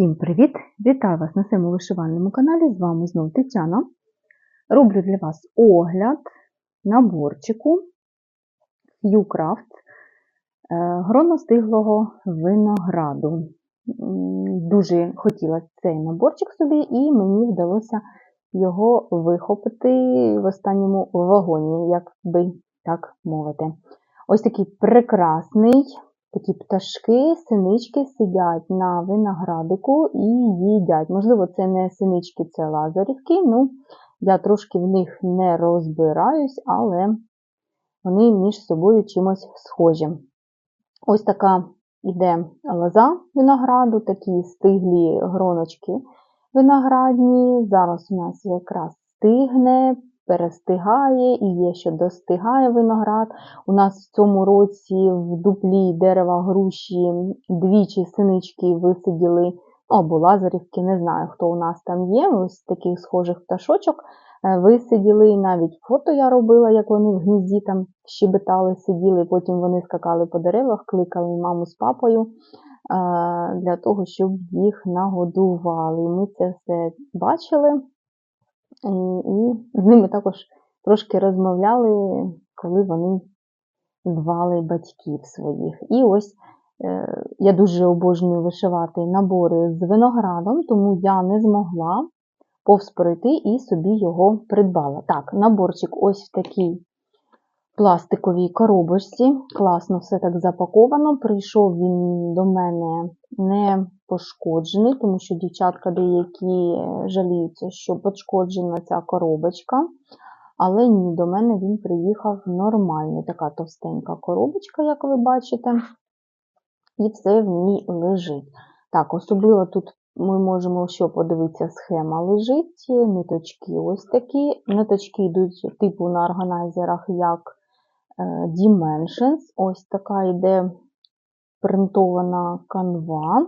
Всім привіт! Вітаю вас на своєму вишивальному каналі. З вами знову Тетяна. Роблю для вас огляд наборчику Qcraft е, гроностиглого винограду. Дуже хотіла цей наборчик собі, і мені вдалося його вихопити в останньому вагоні, як би так мовити. Ось такий прекрасний такі пташки, синички сидять на виноградику і їдять. Можливо, це не синички, це лазарівки. Ну, я трошки в них не розбираюсь, але вони між собою чимось схожі. Ось така іде лоза винограду, такі стиглі гроночки виноградні. Зараз у нас якраз стигне, перестигає і є, що достигає виноград. У нас в цьому році в дуплі дерева груші двічі синички висиділи, або лазарівки, не знаю, хто у нас там є. Ось таких схожих пташочок е, висиділи. Навіть фото я робила, як вони в гнізді там щебетали, сиділи, потім вони скакали по деревах, кликали маму з папою. е, Для того, щоб їх нагодували. Ми це все бачили. І, і з ними також трошки розмовляли, коли вони звали батьків своїх. І ось е, я дуже обожнюю вишивати набори з виноградом, тому я не змогла повз пройти і собі його придбала. Так, наборчик ось в такій пластиковій коробочці. Класно все так запаковано. Прийшов він до мене не пошкоджений, тому що дівчатка деякі жаліються, що пошкоджена ця коробочка. Але ні, до мене він приїхав нормальний. Така товстенька коробочка, як ви бачите, і все в ній лежить. Так, особливо тут ми можемо що подивитися, схема лежить, ниточки ось такі. Ниточки йдуть типу на органайзерах як е, Dimensions. Ось така йде принтована канва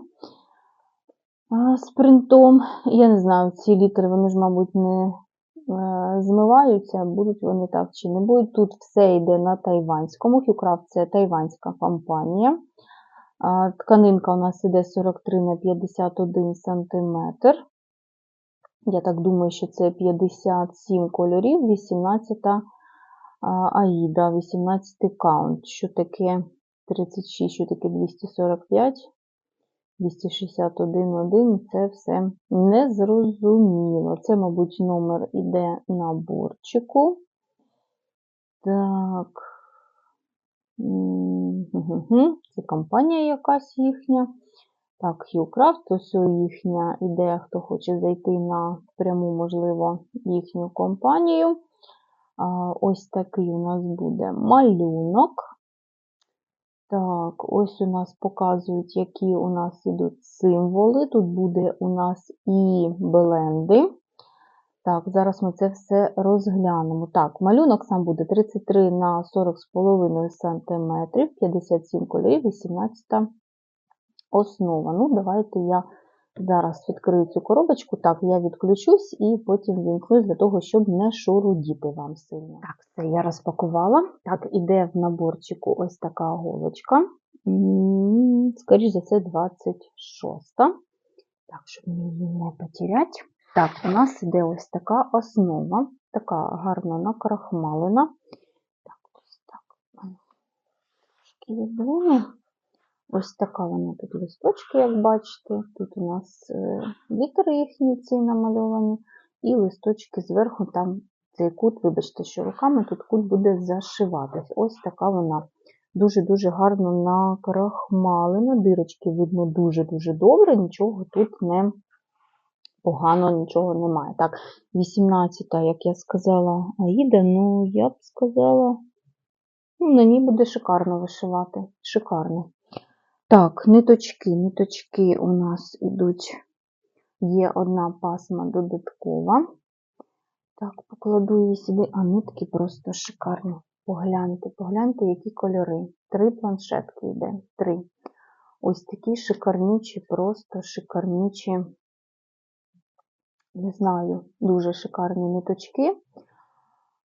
з принтом. Я не знаю, ці літери, вони ж, мабуть, не е, змиваються, будуть вони так чи не будуть. Тут все йде на тайванському. Qcraft – це тайванська компанія. Тканинка у нас іде 43 на 51 см. Я так думаю, що це 57 кольорів, 18 аїда, 18 каунт. Що таке 36, що таке 245, 261, 1, це все незрозуміло. Це, мабуть, номер іде наборчику. Так. Це компанія якась їхня. Так, Qcraft, ось їхня ідея, хто хоче зайти на пряму, можливо, їхню компанію. Ось такий у нас буде малюнок. Так, ось у нас показують, які у нас ідуть символи. Тут буде у нас і бленди. Так, зараз ми це все розглянемо. Так, малюнок сам буде 33 на 40,5 см, 57 кольорів, 18 основа. Ну, давайте я зараз відкрию цю коробочку. Так, я відключусь і потім вімкнусь для того, щоб не шурудіти вам сильно. Так, все, я розпакувала. Так, іде в наборчику ось така голочка. Скоріше за це, 26. Так, щоб її не потеряти. Так, у нас іде ось така основа, така гарно накрахмалена. Так, ось так. Трошки віддвину. Ось така вона тут листочки, як бачите. Тут у нас е, літери їхні ці намальовані, і листочки зверху, там цей кут, вибачте, що руками тут кут буде зашиватись. Ось така вона дуже-дуже гарно накрахмалена. Дирочки видно дуже-дуже добре, нічого тут не погано, нічого немає. Так, 18-та, як я сказала, Аїда, ну, я б сказала, ну, на ній буде шикарно вишивати. Шикарно. Так, ниточки. Ниточки у нас йдуть, є одна пасма додаткова. Так, покладу її сюди, а нитки просто шикарні. Погляньте, погляньте, які кольори. Три планшетки йде. Три. Ось такі шикарнючі, просто шикарнючі, не знаю, дуже шикарні ниточки.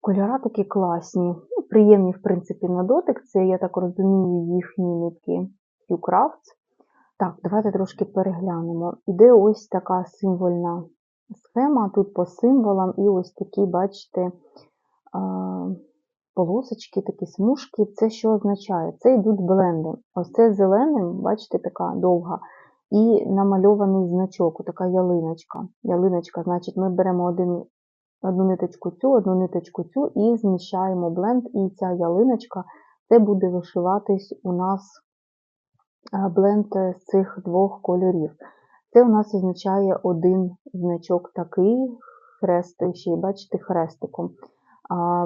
Кольора такі класні. Ну, приємні, в принципі, на дотик. Це, я так розумію, їхні нитки Qcraft. Так, давайте трошки переглянемо. Іде ось така символьна схема. Тут по символам, і ось такі, бачите, полосочки, такі смужки. Це що означає? Це йдуть бленди. Ось це зеленим, бачите, така довга. І намальований значок, така ялиночка. Ялиночка, значить, ми беремо один, одну ниточку цю, одну ниточку цю і зміщаємо бленд, і ця ялиночка це буде вишиватись у нас бленд з цих двох кольорів. Це у нас означає один значок такий, хрест, ще й бачите, хрестиком.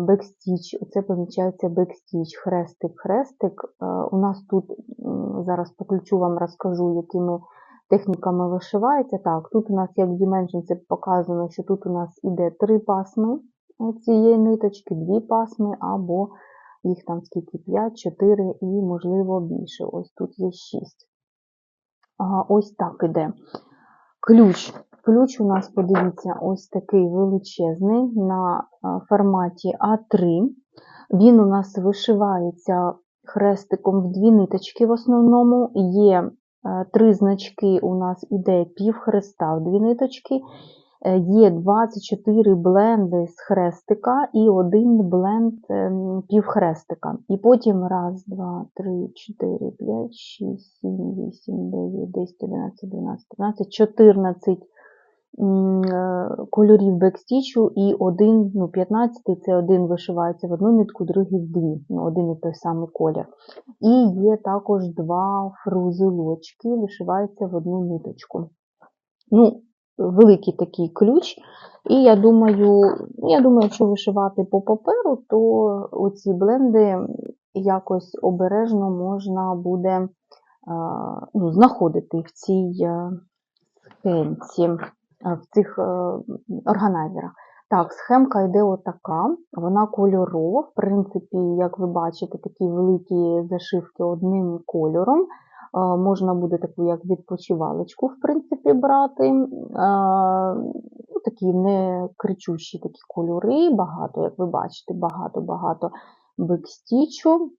Бекстіч, це позначається бекстіч, хрестик, хрестик. У нас тут, зараз по ключу вам розкажу, якими техніками вишивається. Так, тут у нас, як Dimension, це показано, що тут у нас іде три пасми е, цієї ниточки, дві пасми, або їх там скільки 5, 4 і, можливо, більше. Ось тут є 6. Ага, ось так іде. Ключ. Ключ у нас, подивіться, ось такий величезний на форматі А3. Він у нас вишивається хрестиком в дві ниточки в основному. Є е, три значки, у нас іде пів хреста в дві ниточки. Е, Є 24 бленди з хрестика і один бленд ем, півхрестика. І потім раз, два, три, чотири, п'ять, шість, сім, вісім, дев'ять, десять, одинадцять, дванадцять, тринадцять, чотирнадцять е, кольорів бекстічу і один, ну, 15 це один вишивається в одну нитку, другий в дві, ну, один і той самий колір. І є також два фрузелочки, вишиваються в одну ниточку. Ну, великий такий ключ. І я думаю, я думаю, якщо вишивати по паперу, то оці бленди якось обережно можна буде ну, знаходити в цій е, схемці, в цих е, органайзерах. Так, схемка йде отака, вона кольорова. В принципі, як ви бачите, такі великі зашивки одним кольором. Е, Можна буде таку як відпочивалочку, в принципі, брати. Е, Ну, такі не кричущі такі кольори, багато, як ви бачите, багато-багато бекстічу.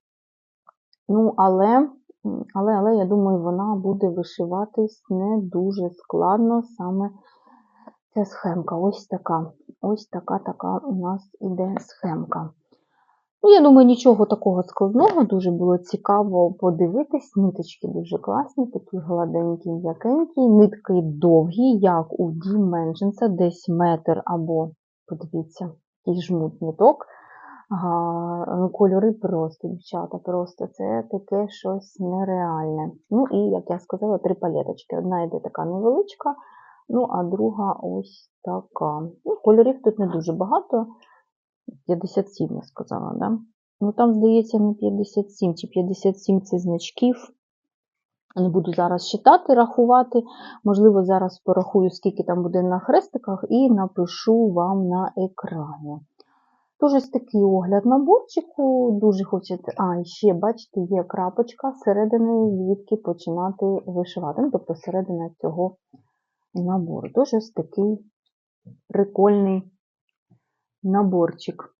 Ну, але, але, але, я думаю, вона буде вишиватись не дуже складно саме ця схемка. Ось така. Ось така така у нас іде схемка. Ну, я думаю, нічого такого складного, дуже було цікаво подивитись. Ниточки дуже класні, такі гладенькі, м'якенькі, нитки довгі, як у Dimension, це десь метр або, подивіться, який жмут ниток. Ага, ну, кольори просто, дівчата, просто це таке щось нереальне. Ну і, як я сказала, три палеточки. Одна йде така невеличка, ну а друга ось така. Ну, Кольорів тут не дуже багато. 57, я сказала, да? Ну там, здається, не 57 чи 57 це значків. Не буду зараз читати, рахувати. Можливо, зараз порахую, скільки там буде на хрестиках, і напишу вам на екрані. Тож ось такий огляд наборчику. Дуже хочете. А, ще, бачите, є крапочка середини, звідки починати вишивати. Ну, тобто середина цього набору. Тож ось такий прикольний наборчик.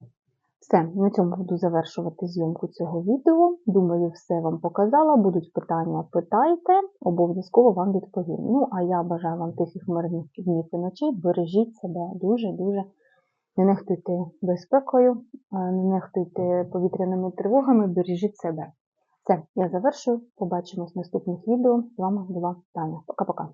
Все, на цьому буду завершувати зйомку цього відео. Думаю, все вам показала. Будуть питання, питайте, обов'язково вам відповім. Ну, а я бажаю вам тихих мирних днів і ночей. Бережіть себе дуже-дуже. Не нехтуйте безпекою, не нехтуйте повітряними тривогами, бережіть себе. Все, я завершую. Побачимось в наступних відео. З вами була Таня. Пока-пока.